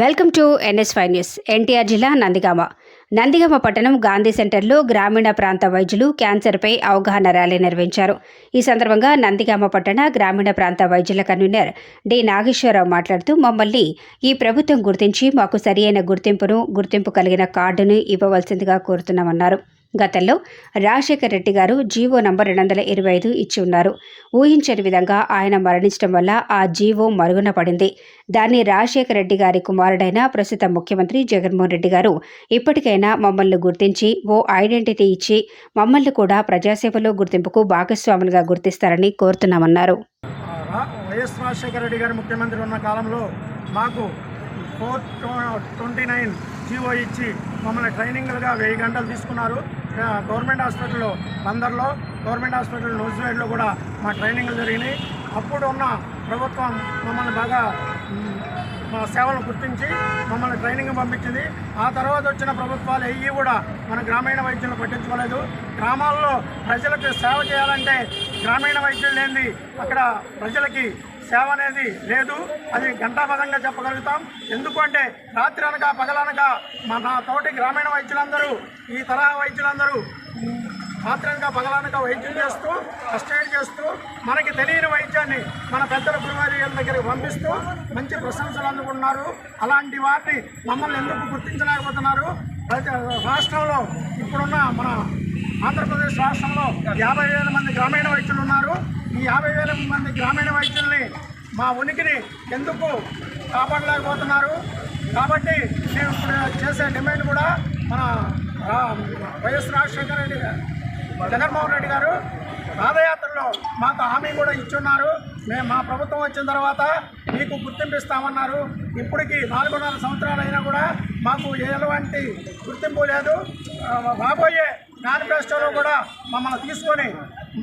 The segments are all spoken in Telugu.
Welcome to NS five news. NTR జిల్లా నందిగామ. నందిగామ పట్టణం గాంధీ సెంటర్లో గ్రామీణ ప్రాంత వైద్యులు క్యాన్సర్పై అవగాహన ర్యాలీ నిర్వహించారు. ఈ సందర్భంగా నందిగామ పట్టణ గ్రామీణ ప్రాంత వైద్యుల కన్వీనర్ డి. నాగేశ్వరరావు మాట్లాడుతూ మమ్మల్ని ఈ ప్రభుత్వం గుర్తించి మాకు సరియైన గుర్తింపును గుర్తింపు కలిగిన కార్డును ఇవ్వవలసిందిగా కోరుతున్నామన్నారు. గతంలో రాజశేఖర రెడ్డి గారు జీవో నంబర్ రెండు వందల ఇరవై ఐదు ఇచ్చి ఉన్నారు. ఊహించని విధంగా ఆయన మరణించడం వల్ల ఆ జీవో మరుగున పడింది. దాన్ని రాజశేఖర రెడ్డి గారి కుమారుడైన ప్రస్తుత ముఖ్యమంత్రి జగన్మోహన్ రెడ్డి గారు ఇప్పటికైనా మమ్మల్ని గుర్తించి ఓ ఐడెంటిటీ ఇచ్చి మమ్మల్ని కూడా ప్రజాసేవలో గుర్తింపుకు భాగస్వాములుగా గుర్తిస్తారని కోరుతున్నామన్నారు. వైఎస్ రాజశేఖర రెడ్డి గారు ముఖ్యమంత్రి ఉన్న కాలంలో మాకు ఫోర్ ట్వంటీ నైన్ జీవో ఇచ్చి మమ్మల్ని ట్రైనింగ్లుగా వెయ్యి గంటలు తీసుకున్నారు. గవర్నమెంట్ హాస్పిటల్లో బందర్లో గవర్నమెంట్ హాస్పిటల్ నూజివేడ్లో కూడా మా ట్రైనింగ్లు జరిగినాయి. అప్పుడు ఉన్న ప్రభుత్వం మమ్మల్ని బాగా మా సేవలను గుర్తించి మమ్మల్ని ట్రైనింగ్ పంపించింది. ఆ తర్వాత వచ్చిన ప్రభుత్వాలు అయ్యి కూడా మన గ్రామీణ వైద్యులను పట్టించుకోలేదు. గ్రామాల్లో ప్రజలకు సేవ చేయాలంటే గ్రామీణ వైద్యులు లేనిది అక్కడ ప్రజలకి సేవ అనేది లేదు. అది గంటాపదంగా చెప్పగలుగుతాం. ఎందుకంటే రాత్రి అనక పగలనక మన తోటి గ్రామీణ వైద్యులందరూ ఈ తరహా వైద్యులందరూ మ్, రాత్రనక పగలనక వైద్యం చేస్తూ ఫస్ట్ ఎయిడ్ చేస్తూ మనకి తెలియని వైద్యాన్ని మన పెద్దల గురువారి దగ్గరికి పంపిస్తూ మంచి ప్రశంసలు అందుకున్నారు అలాంటి వాటిని మమ్మల్ని ఎందుకు గుర్తించలేకపోతున్నారు? రాష్ట్రంలో ఇప్పుడున్న మన ఆంధ్రప్రదేశ్ రాష్ట్రంలో యాభై వేల మంది గ్రామీణ వైద్యులు ఉన్నారు. ఈ యాభై వేల మంది గ్రామీణ వైద్యుల్ని మా ఉనికిని ఎందుకు కాపాడలేకపోతున్నారు? కాబట్టి మేము ఇప్పుడు చేసే డిమాండ్ కూడా మన వైఎస్ రాజశేఖర రెడ్డి గారు జగన్మోహన్ రెడ్డి గారు పాదయాత్రలో మాకు హామీ కూడా ఇచ్చున్నారు. మేము మా ప్రభుత్వం వచ్చిన తర్వాత మీకు గుర్తింపు ఇస్తామన్నారు ఇప్పటికి నాలుగున్నర సంవత్సరాలు అయినా కూడా మాకు ఎలాంటి గుర్తింపు లేదు. రాబోయే మేనిఫెస్టోలో కూడా మమ్మల్ని తీసుకొని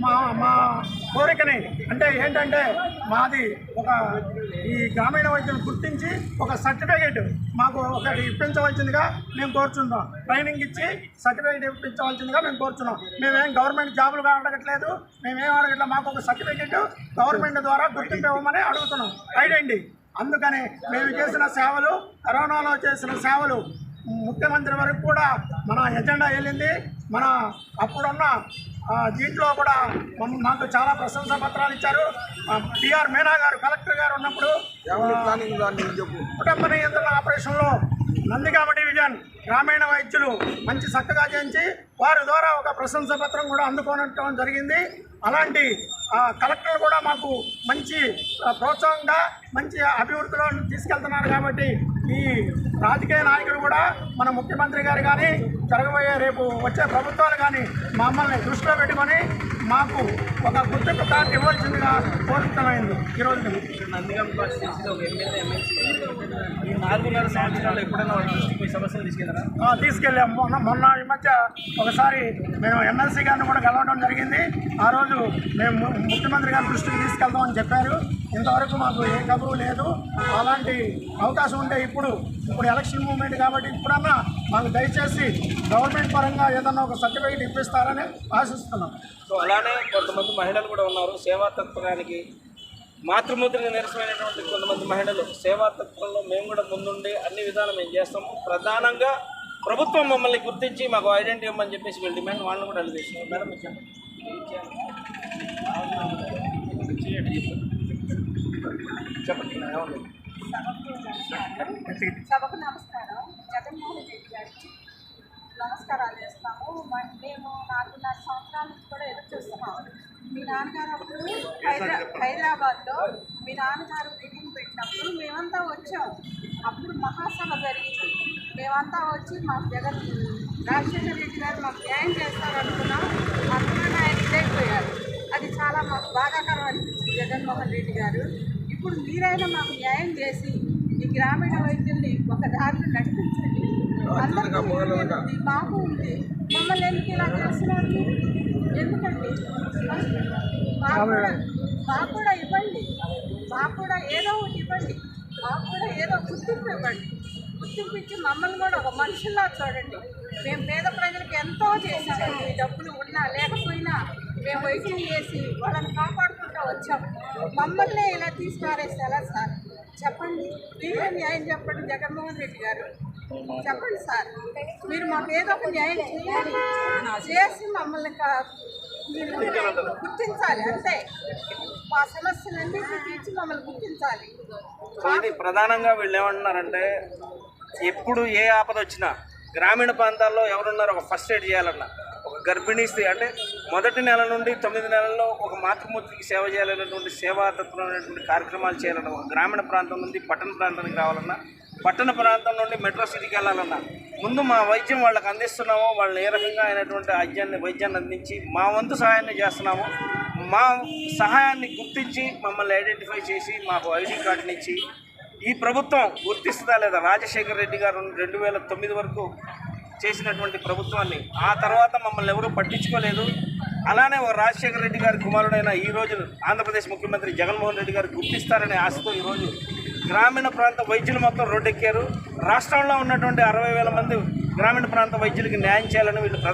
మా మా కోరికని అంటే ఏంటంటే మాది ఒక ఈ గ్రామీణ వైద్యులు గుర్తించి ఒక సర్టిఫికేట్ మాకు ఒకటి ఇప్పించవలసిందిగా మేము కోరుచున్నాం. ట్రైనింగ్ ఇచ్చి సర్టిఫికేట్ ఇప్పించవలసిందిగా మేము కోరుచున్నాం. మేమేం గవర్నమెంట్ జాబులుగా అడగట్లేదు మేమేం అడగట్లేదు మాకు ఒక సర్టిఫికేట్ గవర్నమెంట్ ద్వారా గుర్తింపు ఇవ్వమని అడుగుతున్నాం. ఐడెంటి? అందుకని మేము చేసిన సేవలు కరోనాలో చేసిన సేవలు ముఖ్యమంత్రి వరకు కూడా మన ఎజెండా వెళ్ళింది. మన అప్పుడున్న దీంట్లో కూడా మాకు చాలా ప్రశంసా పత్రాలు ఇచ్చారు. పిఆర్ మీనా గారు కలెక్టర్ గారు ఉన్నప్పుడు కుటుంబ నియంత్రణ ఆపరేషన్లో నందిగామ డివిజన్ గ్రామీణ వైద్యులు మంచి చక్కగా చేయించి వారి ద్వారా ఒక ప్రశంసా పత్రం కూడా అందుకోవడం జరిగింది. అలాంటి ఆ, కలెక్టర్లు కూడా మాకు మంచి ప్రోత్సాహంగా మంచి అభివృద్ధిలో తీసుకెళ్తున్నారు కాబట్టి ఈ రాజకీయ నాయకులు కూడా మన ముఖ్యమంత్రి గారు కానీ జరగబోయే రేపు వచ్చే ప్రభుత్వాలు కానీ మమ్మల్ని దృష్టిలో పెట్టుకొని మాకు ఒక గుర్తింపు కార్డు ఇవ్వాల్సిందిగా కోరుతున్నమైంది ఈరోజు నందిగామ కాన్స్టిట్యూన్సీలో ఒక ఎమ్మెల్యే ఎమ్మెల్సీ ఈ నాలుగున్నర సంవత్సరాలు ఎప్పుడైనా దృష్టికి సమస్యలు తీసుకెళ్ళారా ఆ, తీసుకెళ్ళాం. మొన్న మొన్న ఈ మధ్య ఒకసారి మేము ఎమ్మెల్సీ గారిని కూడా కలవడం జరిగింది. ఆ రోజు మేము ముఖ్యమంత్రి గారి దృష్టికి తీసుకెళ్తామని చెప్పారు. ఇంతవరకు మాకు ఏ కబురు లేదు. అలాంటి అవకాశం ఉంటే ఇప్పుడు ఇప్పుడు ఎలక్షన్ మూమెంట్ కాబట్టి ఇప్పుడన్నా మాకు దయచేసి గవర్నమెంట్ పరంగా ఏదన్నా ఒక సర్టిఫికేట్ ఇప్పిస్తారని ఆశిస్తున్నాం. సో అలానే కొంతమంది మహిళలు కూడా ఉన్నారు. సేవా తత్వానికి మాతృమూర్తికి నిరసమైనటువంటి కొంతమంది మహిళలు సేవా తత్వంలో మేము కూడా ముందుండి అన్ని విధాలు మేము చేస్తాము. ప్రధానంగా ప్రభుత్వం మమ్మల్ని గుర్తించి మాకు ఐడెంటిటీ ఇవ్వమని చెప్పేసి వీళ్ళు డిమాండ్ వాళ్ళని కూడా అడిగి చేస్తున్నారు మేడం చెప్పండి. చెప్పండి. చెప్పండి నమస్కారం. సభకు నమస్కారం జగన్మోహన్ రెడ్డి గారికి నమస్కారాలు చేస్తాము. మ- మేము నాలుగున్నర సంవత్సరాల నుంచి కూడా ఎదురు చూస్తున్నాము మీ నాన్నగారు అప్పుడు హైదరా హైదరాబాద్లో మీ నాన్నగారు మీటింగ్ పెట్టినప్పుడు మేమంతా వచ్చాం. అప్పుడు మహాసభ జరిగింది. మేమంతా వచ్చి మాకు జగన్ రాజశేఖర రెడ్డి గారు మాకు న్యాయం చేస్తారనుకున్నాం అనుకున్న ఆయన ఇదైపోయారు అది చాలా మాకు బాధాకరం అనిపించింది జగన్మోహన్ రెడ్డి గారు. ఇప్పుడు మీరైనా మాకు న్యాయం చేసి ఈ గ్రామీణ వైద్యుల్ని ఒక దారిలో నడిపించండి. అందరికీ మాకు ఉంది మమ్మల్ని ఎందుకు ఇలా చేస్తున్నారు? ఎందుకండి? మాకు కూడా మాకు కూడా ఇవ్వండి. మాకు కూడా ఏదో ఒకటి ఇవ్వండి. మాకు కూడా ఏదో గుర్తింపు ఇవ్వండి. గుర్తింపు ఇచ్చి మమ్మల్ని కూడా ఒక మనుషుల్లా చూడండి. మేము పేద ప్రజలకు ఎంతో చేశామండి. డబ్బులు ఉన్నా లేకపోయినా మేము వైద్యం చేసి వాళ్ళని కాపాడుకుంటూ వచ్చాం మమ్మల్ని ఇలా తీసి ఎలా సార్? చెప్పండి. మీరే న్యాయం చెప్పండి జగన్మోహన్ రెడ్డి గారు. చెప్పండి సార్. మీరు మాకు ఏదో ఒక న్యాయం చేయాలి. చేసి మమ్మల్ని కా- మీరు గుర్తించాలి అంతే. మా సమస్యలన్నీ తీర్చి మమ్మల్ని గుర్తించాలి. కానీ ప్రధానంగా వీళ్ళు ఏమంటున్నారంటే ఎప్పుడు ఏ ఆపద వచ్చినా గ్రామీణ ప్రాంతాల్లో ఎవరున్నారు ఒక ఫస్ట్ ఎయిడ్ చేయాలన్నా గర్భిణీ స్త్రీ అంటే మొదటి నెల నుండి తొమ్మిది నెలల్లో ఒక మాతృమూర్తికి సేవ చేయాలనేటువంటి సేవాతత్వమైనటువంటి కార్యక్రమాలు చేయాలన్న గ్రామీణ ప్రాంతం నుండి పట్టణ ప్రాంతానికి రావాలన్నా పట్టణ ప్రాంతం నుండి మెట్రో సిటీకి వెళ్ళాలన్నా ముందు మా వైద్యం వాళ్ళకి అందిస్తున్నామో వాళ్ళు ఏ రకంగా అయినటువంటి వైద్యాన్ని వైద్యాన్ని అందించి మా వంతు సహాయాన్ని చేస్తున్నాము. మా సహాయాన్ని గుర్తించి మమ్మల్ని ఐడెంటిఫై చేసి మాకు ఐడి కార్డుని ఇచ్చి ఈ ప్రభుత్వం గుర్తిస్తుందా లేదా? రాజశేఖర రెడ్డి గారు రెండు వేల తొమ్మిది వరకు చేసినటువంటి ప్రభుత్వాన్ని. ఆ తర్వాత మమ్మల్ని ఎవరూ పట్టించుకోలేదు. అలానే ఓ రాజశేఖర రెడ్డి గారి కుమారుడైన ఈ రోజు ఆంధ్రప్రదేశ్ ముఖ్యమంత్రి జగన్మోహన్ రెడ్డి గారు గుర్తిస్తారనే ఆశతో ఈరోజు గ్రామీణ ప్రాంత వైద్యులు మొత్తం రోడ్డెక్కారు. రాష్ట్రంలో ఉన్నటువంటి అరవై వేల మంది గ్రామీణ ప్రాంత వైద్యులకి న్యాయం చేయాలని వీళ్ళు ప్రధాన